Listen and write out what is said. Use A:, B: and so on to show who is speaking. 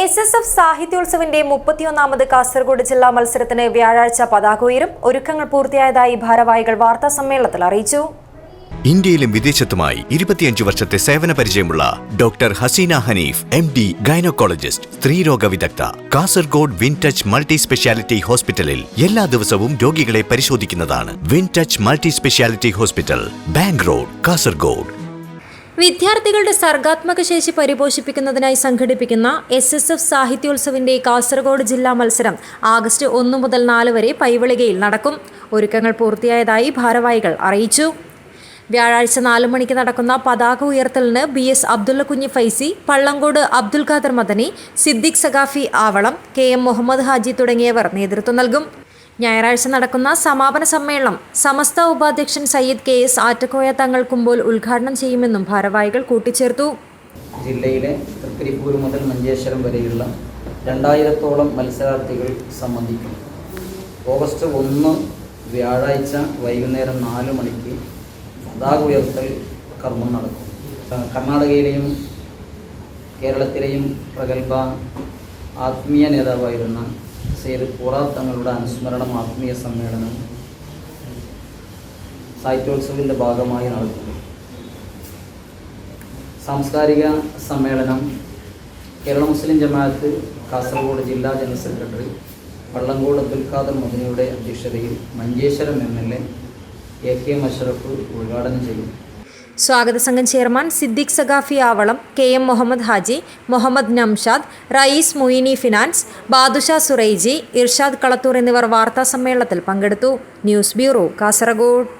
A: S S F സാഹിത്യോത്സവിന്റെ മുപ്പത്തിയൊന്നാമത് കാസർഗോഡ് ജില്ലാ മത്സരത്തിന് വ്യാഴാഴ്ച പതാക ഉയരും. ഒരുക്കങ്ങൾ പൂർത്തിയായതായി ഭാരവാഹികൾ വാർത്താ സമ്മേളനത്തിൽ അറിയിച്ചു.
B: ഇന്ത്യയിലും വിദേശത്തുമായി ഇരുപത്തിയഞ്ച് വർഷത്തെ സേവന പരിചയമുള്ള doctor Haseena Hanif M D gynaecologist സ്ത്രീരോഗ വിദഗ്ധ Kasaragod Win Touch multi speciality ഹോസ്പിറ്റലിൽ എല്ലാ ദിവസവും രോഗികളെ പരിശോധിക്കുന്നതാണ് Win Touch multi speciality hospital bank road Kasaragod.
A: വിദ്യാർത്ഥികളുടെ സർഗാത്മക ശേഷി പരിപോഷിപ്പിക്കുന്നതിനായി സംഘടിപ്പിക്കുന്ന എസ് എസ് എഫ് സാഹിത്യോത്സവിന്റെ കാസർഗോഡ് ജില്ലാ മത്സരം ആഗസ്റ്റ് ഒന്ന് മുതൽ നാല് വരെ പൈവളികയിൽ നടക്കും. ഒരുക്കങ്ങൾ പൂർത്തിയായതായി ഭാരവാഹികൾ അറിയിച്ചു. വ്യാഴാഴ്ച നാല് മണിക്ക് നടക്കുന്ന പതാക ഉയർത്തലിന് B S Abdulla Kunhi Faizi Pallangode Abdul Khader Madani Siddique Saqafi Avalam K M Muhammad Haji തുടങ്ങിയവർ നേതൃത്വം നൽകും. ഞായറാഴ്ച നടക്കുന്ന സമാപന സമ്മേളനം സമസ്ത ഉപാധ്യക്ഷൻ സയ്യിദ് കെ എസ് ആറ്റക്കോയ തങ്ങൾ കുമ്പോൾ ഉദ്ഘാടനം ചെയ്യുമെന്നും ഭാരവാഹികൾ കൂട്ടിച്ചേർത്തു.
C: ജില്ലയിലെ തൃക്കരിപ്പൂർ മുതൽ മഞ്ചേശ്വരം വരെയുള്ള രണ്ടായിരത്തോളം മത്സരാർത്ഥികൾ സംബന്ധിക്കും. ഓഗസ്റ്റ് ഒന്ന് വ്യാഴാഴ്ച വൈകുന്നേരം നാല് മണിക്ക് പതാക ഉയർത്തൽ കർമ്മം നടക്കും. കർണാടകയിലെയും കേരളത്തിലെയും പ്രഗത്ഭ ആത്മീയ നേതാവായിരുന്ന സെയ്ദ് കൂറാർ തങ്ങളുടെ അനുസ്മരണം ആത്മീയ സമ്മേളനം സാഹിത്യോത്സവിന്റെ ഭാഗമായി നടക്കുന്നു സാംസ്കാരിക സമ്മേളനം കേരള മുസ്ലിം ജമാഅത്ത് കാസർഗോഡ് ജില്ലാ ജനറൽ സെക്രട്ടറി വള്ളങ്കോട് അബ്ദുൽ ഖാദർ മദനിയുടെ അധ്യക്ഷതയിൽ Manjeshwaram M L A K Musharaf ഉദ്ഘാടനം ചെയ്യും.
A: സ്വാഗത സംഘം chairman Siddique Saqafi Avalam K M Muhammad Haji Muhammad Namshad Raees Moini finance Badusha Suraiji Irshad Kalathur എന്നിവർ വാർത്താ സമ്മേളനത്തിൽ പങ്കെടുത്തു. News bureau Kasaragod.